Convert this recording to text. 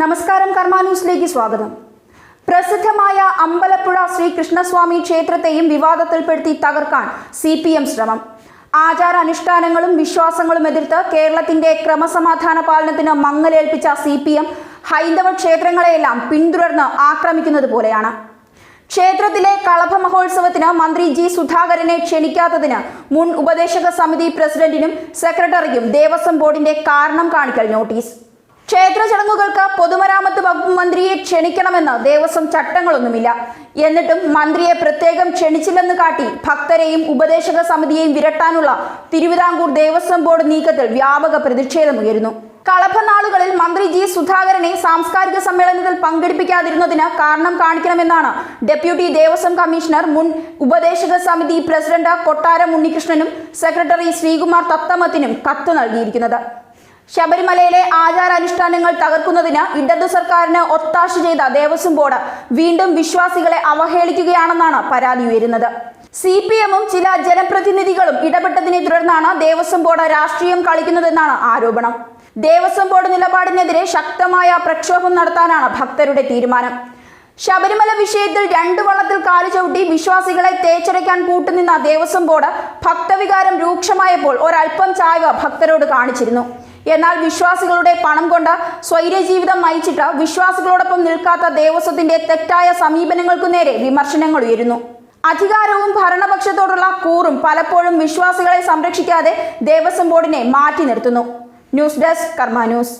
നമസ്കാരം കർമ്മ ന്യൂസിലേക്ക് സ്വാഗതം. പ്രസിദ്ധമായ അമ്പലപ്പുഴ ശ്രീകൃഷ്ണസ്വാമി ക്ഷേത്രത്തെയും വിവാദത്തിൽപ്പെടുത്തി തകർക്കാൻ സി പി എം ശ്രമം. ആചാര അനുഷ്ഠാനങ്ങളും വിശ്വാസങ്ങളും എതിർത്ത് കേരളത്തിന്റെ ക്രമസമാധാന പാലനത്തിന് മങ്ങലേൽപ്പിച്ച സി പി എം ഹൈന്ദവ ക്ഷേത്രങ്ങളെയെല്ലാം പിന്തുടർന്ന് ആക്രമിക്കുന്നത് പോലെയാണ്. ക്ഷേത്രത്തിലെ കളഭ മഹോത്സവത്തിന് മന്ത്രി ജി സുധാകരനെ ക്ഷണിക്കാത്തതിന് മുൻ ഉപദേശക സമിതി പ്രസിഡന്റിനും സെക്രട്ടറിക്കും ദേവസ്വം ബോർഡിന്റെ കാരണം കാണിക്കൽ നോട്ടീസ്. ക്ഷേത്ര ചടങ്ങുകൾക്ക് പൊതുമരാമത്ത് വകുപ്പ് മന്ത്രിയെ ക്ഷണിക്കണമെന്ന് ദേവസ്വം ചട്ടങ്ങളൊന്നുമില്ല. എന്നിട്ടും മന്ത്രിയെ പ്രത്യേകം ക്ഷണിച്ചില്ലെന്ന് കാട്ടി ഭക്തരെയും ഉപദേശക സമിതിയെയും വിരട്ടാനുള്ള തിരുവിതാംകൂർ ദേവസ്വം ബോർഡ് നീക്കത്തിൽ വ്യാപക പ്രതിഷേധമുയരുന്നു കളഭനാളുകളിൽ മന്ത്രി ജി സുധാകരനെ സാംസ്കാരിക സമ്മേളനത്തിൽ പങ്കെടുപ്പിക്കാതിരുന്നതിന് കാരണം കാണിക്കണമെന്നാണ് ഡെപ്യൂട്ടി ദേവസ്വം കമ്മീഷണർ മുൻ ഉപദേശക സമിതി പ്രസിഡന്റ് കൊട്ടാരം ഉണ്ണികൃഷ്ണനും സെക്രട്ടറി ശ്രീകുമാർ തത്തമത്തിനും കത്ത് നൽകിയിരിക്കുന്നത്. ശബരിമലയിലെ ആചാരാനുഷ്ഠാനങ്ങൾ തകർക്കുന്നതിന് ഇടതു സർക്കാരിന് ഒത്താശ ചെയ്ത ദേവസ്വം ബോർഡ് വീണ്ടും വിശ്വാസികളെ അവഹേളിക്കുകയാണെന്നാണ് പരാതി ഉയരുന്നത്. സി പി എമ്മും ചില ജനപ്രതിനിധികളും ഇടപെട്ടതിനെ തുടർന്നാണ് ദേവസ്വം ബോർഡ് രാഷ്ട്രീയം കളിക്കുന്നതെന്നാണ് ആരോപണം. ദേവസ്വം ബോർഡ് നിലപാടിനെതിരെ ശക്തമായ പ്രക്ഷോഭം നടത്താനാണ് ഭക്തരുടെ തീരുമാനം. ശബരിമല വിഷയത്തിൽ രണ്ടു വള്ളത്തിൽ കാലു ചവിട്ടി വിശ്വാസികളെ തേച്ചരയ്ക്കാൻ കൂട്ടുനിന്ന ദേവസ്വം ബോർഡ് ഭക്തവികാരം രൂക്ഷമായപ്പോൾ ഒരൽപ്പം ചായ്വ ഭക്തരോട് കാണിച്ചിരുന്നു. എന്നാൽ വിശ്വാസികളുടെ പണം കൊണ്ട് സ്വൈര്യജീവിതം നയിച്ചിട്ട് വിശ്വാസികളോടൊപ്പം നിൽക്കാത്ത ദേവസ്വത്തിന്റെ തെറ്റായ സമീപനങ്ങൾക്കു നേരെ വിമർശനങ്ങൾ ഉയരുന്നു. അധികാരവും ഭരണപക്ഷത്തോടുള്ള കൂറും പലപ്പോഴും വിശ്വാസികളെ സംരക്ഷിക്കാതെ ദേവസ്വം ബോർഡിനെ മാറ്റി നിർത്തുന്നു. News desk Karma news.